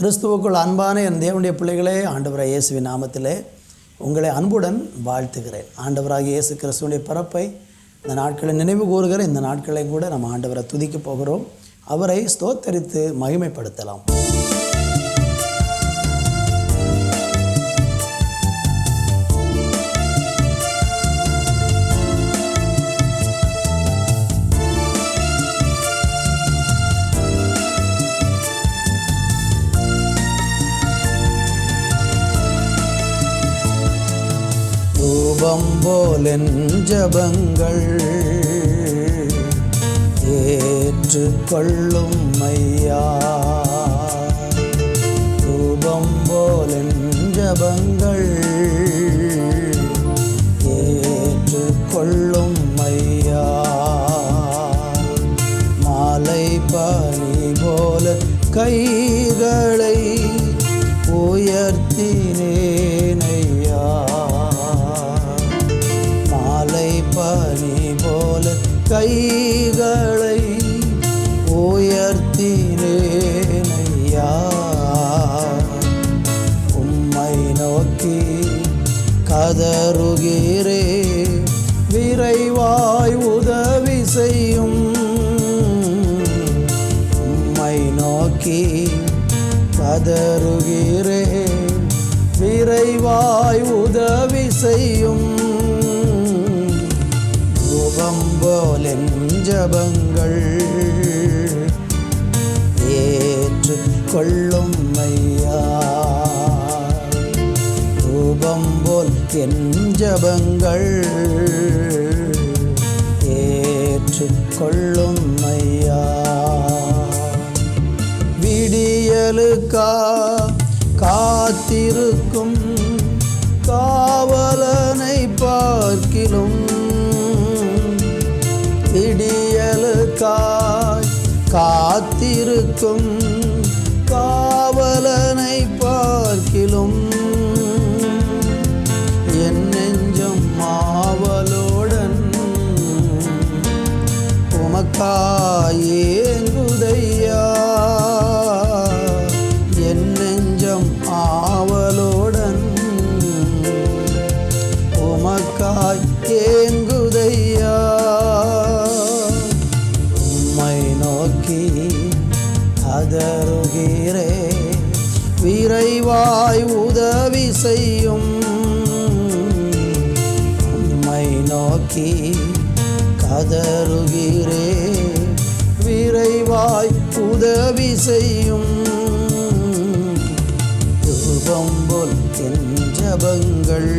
கிறிஸ்துவுக்குள் அன்பான என் தேவனுடைய பிள்ளைகளே ஆண்டவராக இயேசுவின் நாமத்திலே உங்களை அன்புடன் வாழ்த்துகிறேன். ஆண்டவராக இயேசு கிறிஸ்துவனுடைய பிறப்பை இந்த நாட்களை நினைவு கூறுகிற இந்த நாட்களை கூட நம்ம ஆண்டவரை துதிக்கப் போகிறோம். அவரை ஸ்தோத்தரித்து மகிமைப்படுத்தலாம். ரூபம் போலென் ஜபங்கள் ஏற்றுக்கொள்ளும் ஐயா. ரூபம் போலென் ஜபங்கள் பனி போல கைகளை உயர்த்தினேனையா. உம்மை நோக்கி கதறுகிறே விரைவாய் உதவி செய்யும். உம்மை நோக்கி கதறுகிறே விரைவாய் உதவி செய்யும். ஜபங்கள் ஏற்று கொள்ளும் ஐயா ரூபம் போல் என் ஜபங்கள் ஏற்று கொள்ளும் ஐயா விடியலுக்கா காத்திருக்கும் காவலனை பார்க்கிலும் இருக்கும் காவலனை பார்க்கிலும் என் நெஞ்சம் மாவலோடன் உமக்காயே விரைவாய் உதவி செய்யும். உம்மை நோக்கி கதறுகிறே விரைவாய் உதவி செய்யும். ரூபம் போல் என் ஜபங்கள்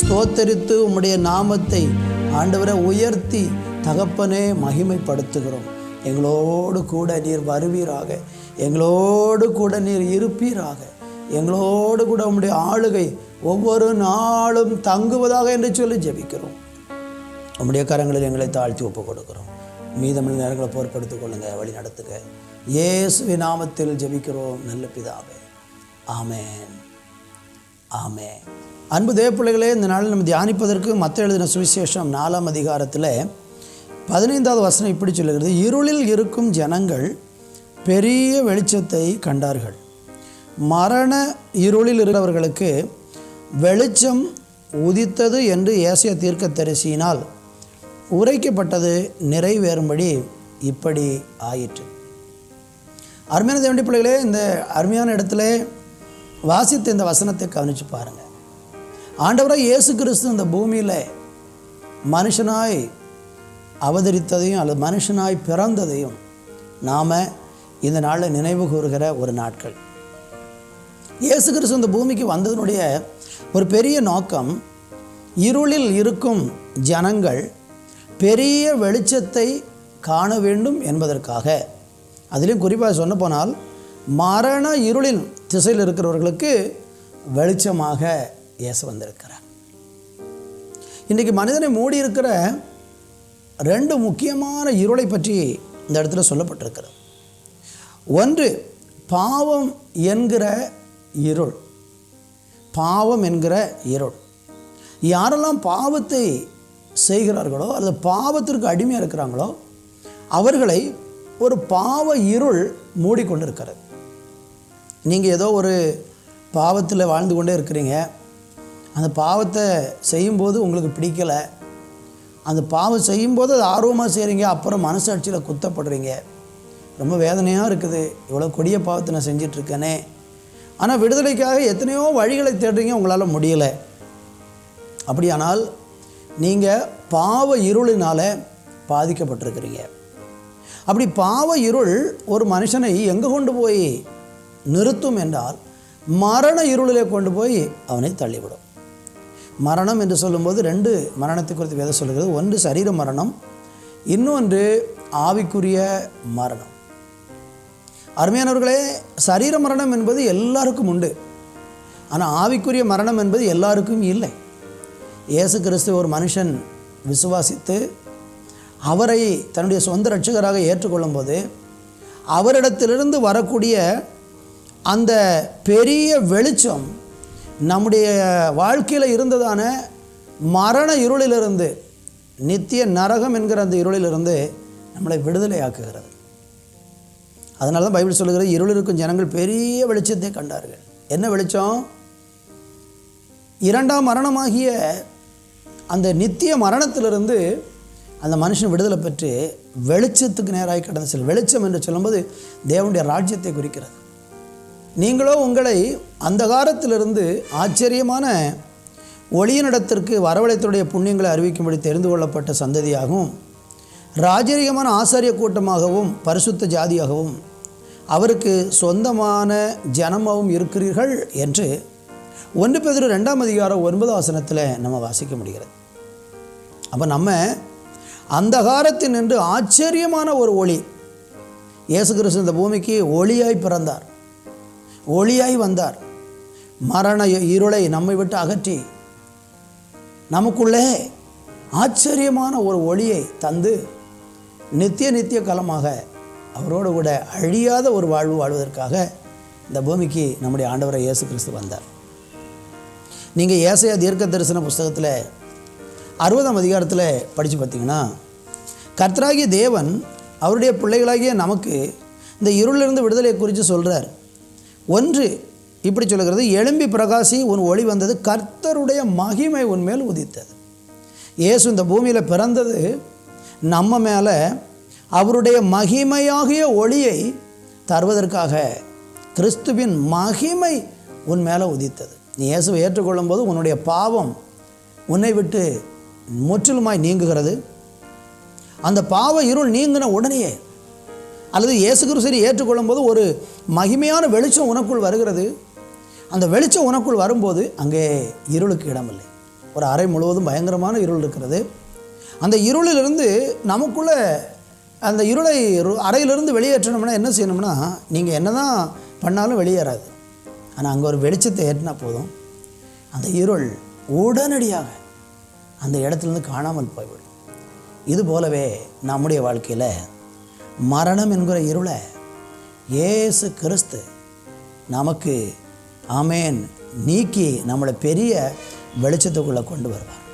ஸ்தோத்தரித்து உம்முடைய நாமத்தை ஆண்டவரை உயர்த்தி தகப்பனே மகிமைப்படுத்துகிறோம். எங்களோடு கூட நீர் வருவீராக. எங்களோடு கூட நீர் இருப்பீராக. எங்களோடு கூட உம்முடைய ஆளுகை ஒவ்வொரு நாளும் தங்குவதாக என்று சொல்லி ஜெபிக்கிறோம். உம்முடைய கரங்களில் எங்களை தாழ்த்தி ஒப்பு கொடுக்கிறோம் மீதமிழ் நேரங்களை பொருட்படுத்திக் கொள்ளுங்கள் வழி நடத்துங்க. இயேசுவி நாமத்தில் ஜெபிக்கிறோம் நல்ல பிதாவே. ஆமேன். ஆமே அன்பு தேவப்பிள்ளைகளே இந்த நாளில் நம்ம தியானிப்பதற்கு மற்ற எழுதின சுவிசேஷம் நாலாம் அதிகாரத்தில் பதினைந்தாவது வசனம் இப்படி சொல்லுகிறது இருளில் இருக்கும் ஜனங்கள் பெரிய வெளிச்சத்தை கண்டார்கள். மரண இருளில் இருக்கிறவர்களுக்கு வெளிச்சம் உதித்தது என்று ஏசிய தீர்க்க தரிசியினால் உரைக்கப்பட்டது நிறைவேறும்படி இப்படி ஆயிற்று. அருமையான தேவண்டி பிள்ளைகளே இந்த அருமையான இடத்துல வாசித்த இந்த வசனத்தை கவனித்து பாருங்கள் ஆண்டவராக இயேசு கிறிஸ்து இந்த பூமியில் மனுஷனாய் அவதரித்ததையும் அல்லது மனுஷனாய் பிறந்ததையும் நாம் இந்த நாளில் நினைவு கூறுகிற ஒரு நாட்கள். இயேசு கிறிஸ்து இந்த பூமிக்கு வந்ததனுடைய ஒரு பெரிய நோக்கம் இருளில் இருக்கும் ஜனங்கள் பெரிய வெளிச்சத்தை காண வேண்டும் என்பதற்காக. அதிலும் குறிப்பாக சொன்ன போனால் மரண இருளின் திசையில் இருக்கிறவர்களுக்கு வெளிச்சமாக இயேசு வந்திருக்கிறார். இன்றைக்கி மனிதனை மூடி இருக்கிற ரெண்டு முக்கியமான இருளை பற்றி இந்த இடத்துல சொல்லப்பட்டிருக்கிறது. ஒன்று பாவம் என்கிற இருள். பாவம் என்கிற இருள். யாரெல்லாம் பாவத்தை செய்கிறார்களோ அல்லது பாவத்திற்கு அடிமையாக இருக்கிறாங்களோ அவர்களை ஒரு பாவ இருள் மூடிக்கொண்டிருக்கிறது. நீங்கள் ஏதோ ஒரு பாவத்தில் வாழ்ந்து கொண்டே இருக்கிறீங்க. அந்த பாவத்தை செய்யும்போது உங்களுக்கு பிடிக்கலை. அந்த பாவம் செய்யும்போது அது ஆர்வமாக செய்கிறீங்க அப்புறம் மனசாட்சியில் குத்தப்படுறீங்க. ரொம்ப வேதனையாக இருக்குது. இவ்வளோ கொடிய பாவத்தை நான் செஞ்சிட்ருக்கேனே. ஆனால் விடுதலைக்காக எத்தனையோ வழிகளை தேடுறீங்க உங்களால் முடியலை. அப்படியானால் நீங்கள் பாவ இருளினால் பாதிக்கப்பட்டிருக்கிறீங்க. அப்படி பாவ இருள் ஒரு மனுஷனை எங்கே கொண்டு போய் நிறுத்தும் என்றால் மரண இருளிலே கொண்டு போய் அவனை தள்ளிவிடும். மரணம் என்று சொல்லும்போது ரெண்டு மரணத்தை குறித்து வேதம் சொல்கிறது ஒன்று சரீர மரணம் இன்னொன்று ஆவிக்குரிய மரணம். அருமையானவர்களே சரீர மரணம் என்பது எல்லாருக்கும் உண்டு. ஆனால் ஆவிக்குரிய மரணம் என்பது எல்லாருக்கும் இல்லை. இயேசு கிறிஸ்து ஒரு மனுஷன் விசுவாசித்து அவரை தன்னுடைய சொந்த ரட்சகராக ஏற்றுக்கொள்ளும்போது அவரிடத்திலிருந்து வரக்கூடிய அந்த பெரிய வெளிச்சம் நம்முடைய வாழ்க்கையில் இருந்ததான மரண இருளிலிருந்து நித்திய நரகம் என்கிற அந்த இருளிலிருந்து நம்மளை விடுதலையாக்குகிறது. அதனால தான் பைபிள் சொல்லுகிறது இருள் இருக்கும் ஜனங்கள் பெரிய வெளிச்சத்தை கண்டார்கள். என்ன வெளிச்சம்? இரண்டாம் மரணமாகிய அந்த நித்திய மரணத்திலிருந்து அந்த மனுஷன் விடுதலை பெற்று வெளிச்சத்துக்கு நேராக கடந்து செல் வெளிச்சம் என்று சொல்லும்போது தேவனுடைய ராஜ்யத்தை குறிக்கிறது. நீங்களோ உங்களை அந்தகாரத்திலிருந்து ஆச்சரியமான ஒளியினிடத்திற்கு வரவழைத்துடைய புண்ணியங்களை அறிவிக்கும்படி தெரிந்து கொள்ளப்பட்ட சந்ததியாகவும் ராஜரீகமான ஆசாரிய கூட்டமாகவும் பரிசுத்த ஜாதியாகவும் அவருக்கு சொந்தமான ஜனமாகவும் இருக்கிறீர்கள் என்று ஒன்று பேர் ரெண்டாம் அதிகாரம் ஒன்பது ஆசனத்தில் நம்ம வாசிக்க முடிகிறது. அப்போ நம்ம அந்தகாரத்தில் நின்று ஆச்சரியமான ஒரு ஒளி. இயேசு கிறிஸ்து இந்த பூமிக்கு ஒளியாய் பிறந்தார். ஒளியாய் வந்தார். மரண இருளை நம்மை விட்டு அகற்றி நமக்குள்ளே ஆச்சரியமான ஒரு ஒளியை தந்து நித்திய நித்திய காலமாக அவரோடு கூட அழியாத ஒரு வாழ்வு வாழ்வதற்காக இந்த பூமிக்கு நம்முடைய ஆண்டவரை இயேசு கிறிஸ்து வந்தார். நீங்கள் ஏசையா தீர்க்க தரிசன புஸ்தகத்தில் அறுபதாம் அதிகாரத்தில் படித்து பார்த்தீங்கன்னா கர்த்தராகிய தேவன் அவருடைய பிள்ளைகளாகிய நமக்கு இந்த இருளிலிருந்து விடுதலை குறித்து சொல்கிறார் ஒன்று இப்படி சொல்லுகிறது எழும்பி பிரகாசி உன் ஒளி வந்தது கர்த்தருடைய மகிமை உன் மேல் உதித்தது. இயேசு இந்த பூமியில் பிறந்தது நம்ம மேலே அவருடைய மகிமையாகிய ஒளியை தருவதற்காக கிறிஸ்துவின் மகிமை உன் மேலே உதித்தது. நீ இயேசுவை ஏற்றுக்கொள்ளும்போது உன்னுடைய பாவம் உன்னை விட்டு முற்றிலுமாய் நீங்குகிறது. அந்த பாவ இருள் நீங்கின உடனேயே அல்லது இயேசு கிறிஸ்துவை ஏற்றுக்கொள்ளும்போது ஒரு மகிமையான வெளிச்சம் உனக்குள் வருகிறது. அந்த வெளிச்சம் உனக்குள் வரும்போது அங்கே இருளுக்கு இடமில்லை. ஒரு அறை முழுவதும் பயங்கரமான இருள் இருக்கிறது. அந்த இருளிலிருந்து நமக்குள்ளே அந்த இருளை அறையிலிருந்து வெளியேற்றணும்னா என்ன செய்யணும்னா நீங்கள் என்ன தான் பண்ணாலும் வெளியேறாது. ஆனால் அங்கே ஒரு வெளிச்சத்தை ஏற்றினா போதும். அந்த இருள் உடனடியாக அந்த இடத்துலேருந்து காணாமல் போய்விடும். இது போலவே நம்முடைய வாழ்க்கையில் மரணம் என்கிற இருளை இயேசு கிறிஸ்து நமக்கு ஆமேன் நீக்கி நம்மளை பெரிய வெளிச்சத்துக்குள்ளே கொண்டு வருவார்.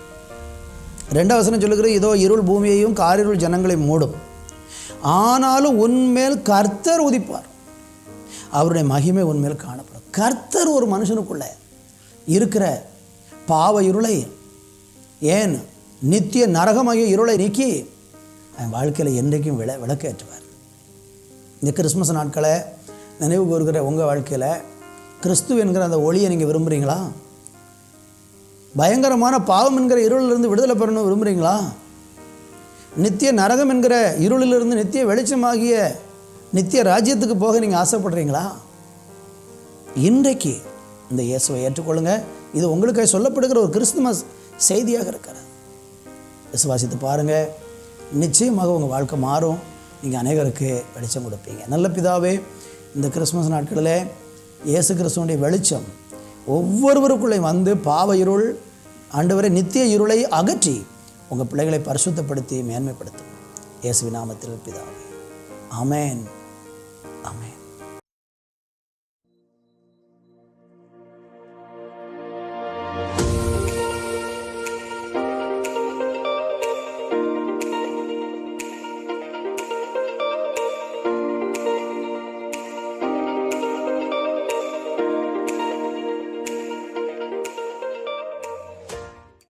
ரெண்டாவது வசனம் சொல்லுகிறது இதோ இருள் பூமியையும் காரிருள் ஜனங்களை மூடும். ஆனாலும் உன்மேல் கர்த்தர் உதிப்பார். அவருடைய மகிமை உன்மேல் காணப்படும். கர்த்தர் ஒரு மனுஷனுக்குள்ள இருக்கிற பாவ இருளை ஏன்? நித்திய நரகமாகிய இருளை நீக்கி அவன் வாழ்க்கையில் என்றைக்கும் விள விளக்கேற்றுவார். இந்த கிறிஸ்மஸ் நாட்களை நினைவு கூறுகிற உங்கள் வாழ்க்கையில் கிறிஸ்து என்கிற அந்த ஒளியை நீங்கள் விரும்புகிறீங்களா பயங்கரமான பாவம் என்கிற இருளிலிருந்து விடுதலை பெறணும் விரும்புகிறீங்களா நித்திய நரகம் என்கிற இருளிலிருந்து நித்திய வெளிச்சமாகிய நித்திய ராஜ்யத்துக்கு போக நீங்கள் ஆசைப்படுறீங்களா? இன்றைக்கு இந்த இயேசுவை ஏற்றுக்கொள்ளுங்க. இது உங்களுக்காக சொல்லப்படுகிற ஒரு கிறிஸ்துமஸ் செய்தியாக இருக்கிறது. விசுவாசித்து பாருங்கள் நிச்சயமாக உங்கள் வாழ்க்கை மாறும். நீங்கள் அநேகருக்கு வெளிச்சம் கொடுப்பீங்க. நல்ல பிதாவே இந்த கிறிஸ்மஸ் நாட்களில் இயேசு கிறிஸ்துவனுடைய வெளிச்சம் ஒவ்வொருவருக்குள்ளே வந்து பாவ இருள் ஆண்டவரை நித்திய இருளை அகற்றி உங்கள் பிள்ளைகளை பரிசுத்தப்படுத்தி மேன்மைப்படுத்தும். இயேசுவின் நாமத்தில் பிதாவே. அமேன் அமேன்